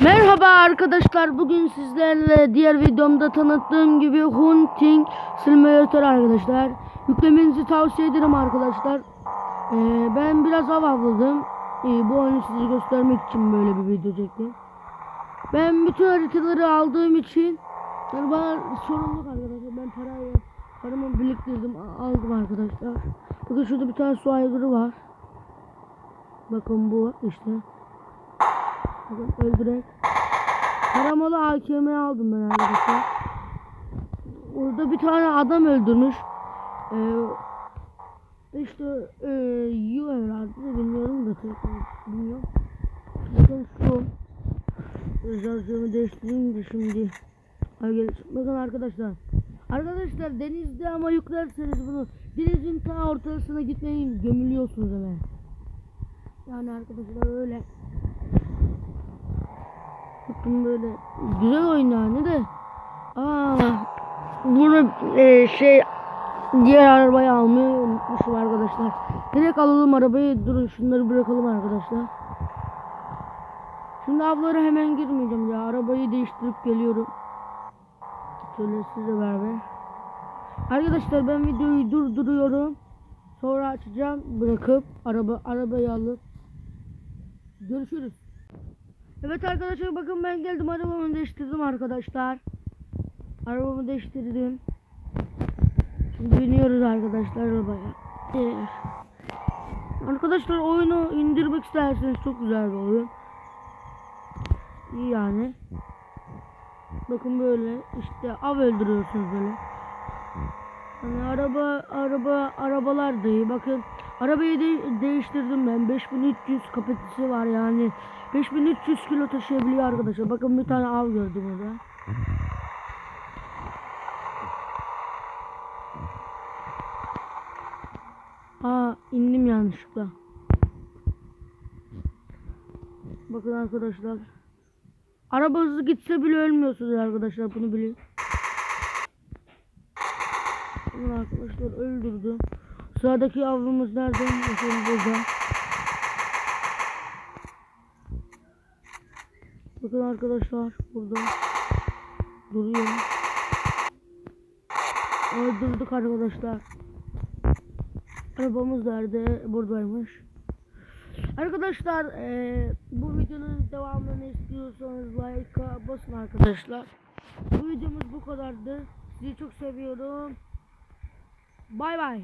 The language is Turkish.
Merhaba arkadaşlar. Bugün sizlerle diğer videomda tanıttığım gibi Hunting Simulator arkadaşlar. Yüklemenizi tavsiye ederim arkadaşlar. Ee, ben biraz av avladım. Ee, bu oyunu size göstermek için böyle bir video çektim. Ben bütün haritaları aldığım için yani bana sorumluluk arkadaşlar. Ben parayı paramı biriktirdim aldım arkadaşlar. Bakın şurada bir tane su aygırı var. Bakın bu işte. Bakın öldürek. Karamalı AKM aldım ben arkadaşlar. Orada bir tane adam öldürmüş. Ee, işte e, Yu herhalde de bilmiyorum da bilmiyorum. Bakın şu Özelliğimi değiştireyim de şimdi. Bakın arkadaşlar. Arkadaşlar denizde ama yüklerseniz bunu denizin ta ortasına gitmeyin gömülüyorsunuz hemen. Yani arkadaşlar öyle. Bakın böyle güzel oyun yani de. Aa, bunu e, şey diğer arabayı almayı unutmuşum arkadaşlar. Direkt alalım arabayı. Durun şunları bırakalım arkadaşlar. Şimdi avlara hemen girmeyeceğim ya. Arabayı değiştirip geliyorum. Şöyle size beraber. Arkadaşlar ben videoyu durduruyorum. Sonra açacağım bırakıp araba arabayı alıp görüşürüz. Evet arkadaşlar bakın ben geldim arabamı değiştirdim arkadaşlar. Arabamı değiştirdim. Şimdi biniyoruz arkadaşlar arabaya. Ee, arkadaşlar oyunu indirmek isterseniz çok güzel bir oyun. İyi yani. Bakın böyle işte av öldürüyorsunuz böyle. Hani araba araba arabalar da iyi. Bakın arabayı de- değiştirdim ben. 5300 kapasitesi var yani. 5300 kilo taşıyabiliyor arkadaşlar. Bakın bir tane av gördüm orada. Aa indim yanlışlıkla. Bakın arkadaşlar. Araba hızlı gitse bile ölmüyorsunuz arkadaşlar bunu bilin. Bakın arkadaşlar öldürdü. Sıradaki avımız nerede? Bakın burada. Bakın arkadaşlar burada. Duruyor. Öldürdük arkadaşlar. Arabamız nerede? Buradaymış. Arkadaşlar eee, bu videonun devamını istiyorsanız like'a basın arkadaşlar. Bu videomuz bu kadardı. Sizi çok seviyorum. Bay bay.